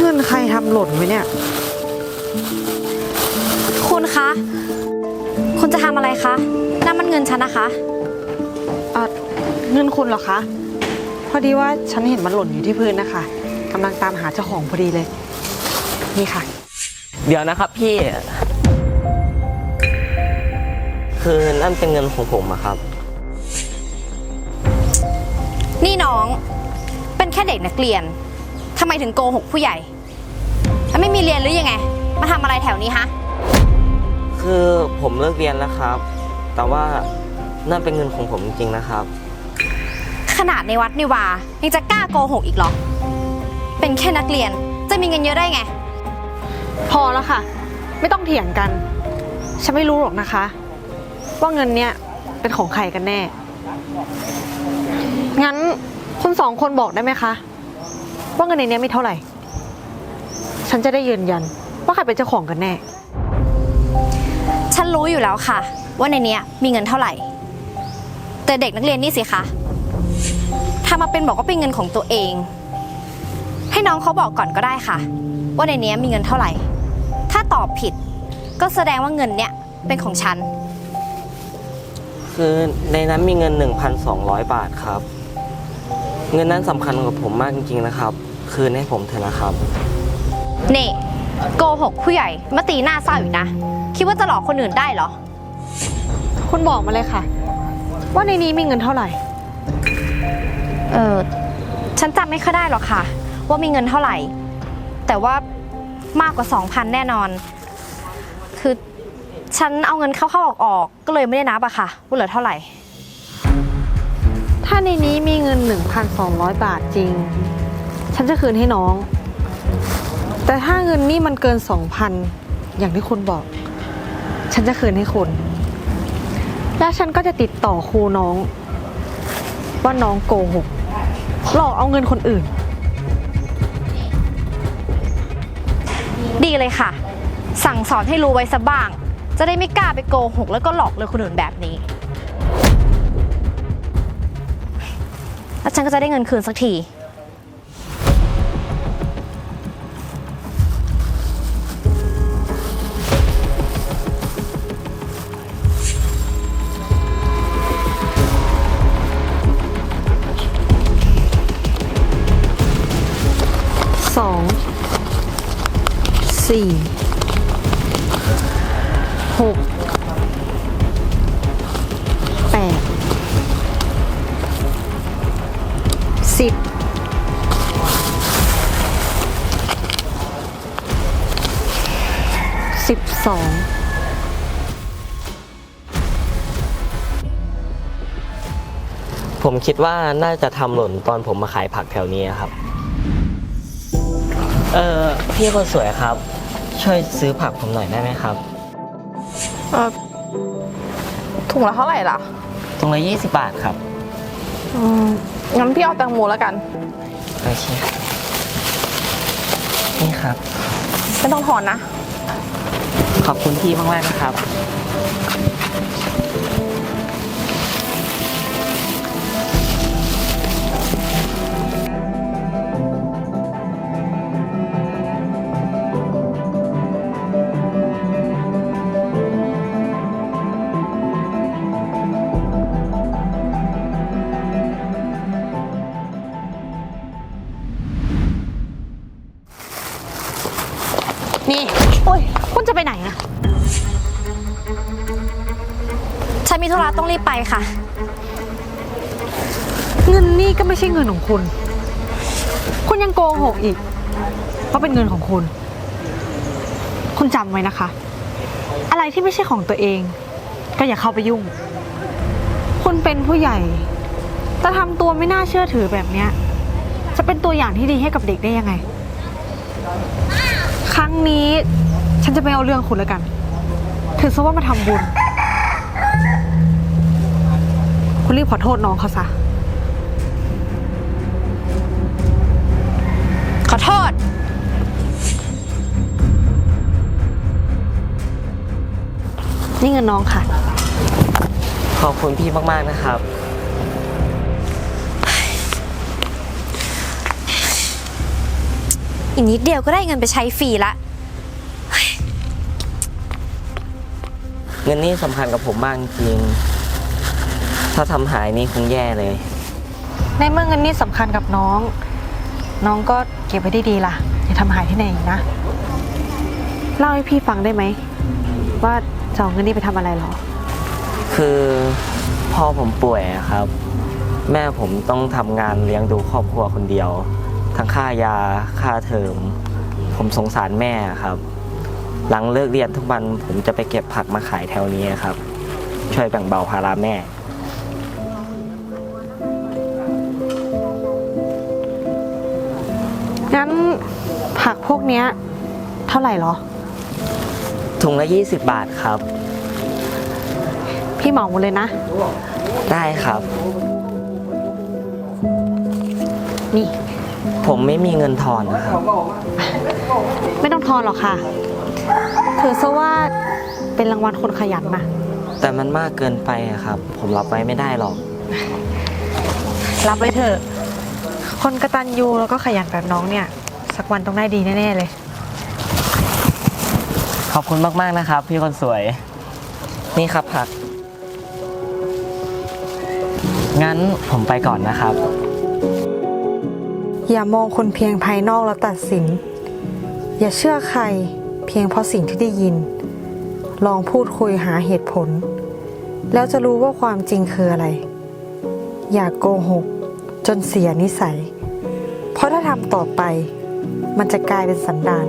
เงินใครทำหล่นไว้เนี่ย คุณคะ คุณจะทำอะไรคะนั่นมันเงินฉันนะคะอะเงินคุณเหรอคะ พอดีว่าฉันเห็นมันหล่นอยู่ที่พื้นนะคะกำลังตามหาเจ้าของพอดีเลย นี่ค่ะ เดี๋ยวนะครับพี่ คือนั่นเป็นเงินของผมอะครับ นี่น้อง เป็นแค่เด็กนักเรียน ทำไมถึงโกหกผู้ใหญ่แล้วไม่มีเรียนหรือยังไง มาทำอะไรแถวนี้ฮะ คือผมเลิกเรียนแล้วครับ แต่ว่านั่นเป็นเงินของผมจริงๆนะครับ ขนาดในวัดนี่วายังจะกล้าโกหกอีกเหรอ เป็นแค่นักเรียนจะมีเงินเยอะได้ไง พอแล้วค่ะ ไม่ต้องเถียงกัน ฉันไม่รู้หรอกนะคะ ว่าเงินเนี้ยเป็นของใครกันแน่ งั้นคุณสองคนบอกได้ไหมคะ ว่าเงินในเนี้ยมีเท่าไหร่ ฉันจะได้ยืนยัน ว่าใครเป็นเจ้าของกันแน่ ฉันรู้อยู่แล้วค่ะ ว่าในเนี้ยมีเงินเท่าไหร่ แต่เด็กนักเรียนนี่สิคะทำมาเป็นบอกว่าเป็นเงินของตัวเอง ให้น้องเขาบอกก่อนก็ได้ค่ะ ว่าในเนี้ยมีเงินเท่าไหร่ ถ้าตอบผิด ก็แสดงว่าเงินเนี้ยเป็นของฉัน คือในนั้นมีเงิน 1,200 บาทครับ เงินนั้นสำคัญกับผมมากจริงๆนะครับ คืนให้ผมเถอะนะครับ นี่โกหกผู้ใหญ่มาตีหน้าเศร้าอยู่นะ คิดว่าจะหลอกคนอื่นได้เหรอ คุณบอกมาเลยค่ะ ว่าในนี้มีเงินเท่าไหร่ เออฉันจำไม่ค่อยได้หรอกค่ะ ว่ามีเงินเท่าไหร่ แต่ว่ามากกว่า2,000แน่นอน คือฉันเอาเงินเข้าๆออกๆก็เลยไม่ได้นับอะค่ะว่าเหลือเท่าไหร่ ถ้าในนี้มีเงิน 1,200 บาทจริง ฉันจะคืนให้น้อง แต่ถ้าเงินนี่มันเกิน 2,000 อย่างที่คุณบอก ฉันจะคืนให้คุณ แล้วฉันก็จะติดต่อครูน้อง ว่าน้องโกหกหลอกเอาเงินคนอื่น ดีเลยค่ะ สั่งสอนให้รู้ไว้ซะบ้าง จะได้ไม่กล้าไปโกหกแล้วก็หลอกเลยคนอื่นแบบนี้ แล้วฉันก็จะได้เงินคืนสักที สอง สี่ หก สิบสิบสองผมคิดว่าน่าจะทำหล่นตอนผมมาขายผักแถวนี้ครับ เออพี่คนสวยครับ ช่วยซื้อผักผมหน่อยได้ไหมครับ เอ่อถุงละเท่าไหร่ล่ะ ตรงละ20 บาทครับ อืมงั้นพี่เอาแตงโมแล้วกัน โอเคครับนี่ครับ ไม่ต้องถอนนะ ขอบคุณพี่มากๆนะครับ อะฉันมีธุระต้องรีบไปค่ะ เงินนี่ก็ไม่ใช่เงินของคุณ คุณยังโกหกอีก เพราะเป็นเงินของคุณ คุณจำไว้นะคะ อะไรที่ไม่ใช่ของตัวเอง ก็อย่าเข้าไปยุ่ง คุณเป็นผู้ใหญ่ แต่ทำตัวไม่น่าเชื่อถือแบบเนี้ย จะเป็นตัวอย่างที่ดีให้กับเด็กได้ยังไง ครั้งนี้ ฉันจะไม่เอาเรื่องคุณแล้วกัน ถือซะว่ามาทำบุญ คุณรีบขอโทษน้องเขาซะ ขอโทษ นี่เงินน้องค่ะ ขอบคุณพี่มาก ๆ นะครับ อีกนิดเดียวก็ได้เงินไปใช้ฟรีละ เงินนี่สำคัญกับผมมากจริง ถ้าทำหายนี่คงแย่เลย ในเมื่อเงินนี่สำคัญกับน้อง น้องก็เก็บไว้ดีๆล่ะ อย่าทำหายที่ไหนอีกนะ เล่าให้พี่ฟังได้ไหม ว่าจะเอาเงินนี่ไปทำอะไรหรอ คือพ่อผมป่วยอะครับ แม่ผมต้องทำงานเลี้ยงดูครอบครัวคนเดียว ทั้งค่ายาค่าเทอม ผมสงสารแม่ครับ หลังเลิกเรียนทุกวันผมจะไปเก็บผักมาขายแถวนี้ครับ ช่วยแบ่งเบาภาระแม่ งั้นผักพวกเนี้ยเท่าไหร่หรอ ถุงละ 20 บาทครับ พี่เหมาหมดเลยนะ ได้ครับ นี่ ผมไม่มีเงินทอนนะครับไม่ต้องทอนหรอกค่ะ ถือซะว่าเป็นรางวัลคนขยันนะแต่มันมากเกินไปอะครับ ผมรับไว้ไม่ได้หรอก รับไว้เถอะ คนกระตันยูแล้วก็ขยันแบบน้องเนี่ย สักวันต้องได้ดีแน่ๆเลย ขอบคุณมากๆนะครับ พี่คนสวย นี่ครับผัก งั้นผมไปก่อนนะครับ อย่ามองคนเพียงภายนอกแล้วตัดสิน อย่าเชื่อใครเพียงเพราะสิ่งที่ได้ยิน ลองพูดคุยหาเหตุผล แล้วจะรู้ว่าความจริงคืออะไร อย่ากโกหก จนเสียนิสัย เพราะถ้าทำต่อไป มันจะกลายเป็นสันดาน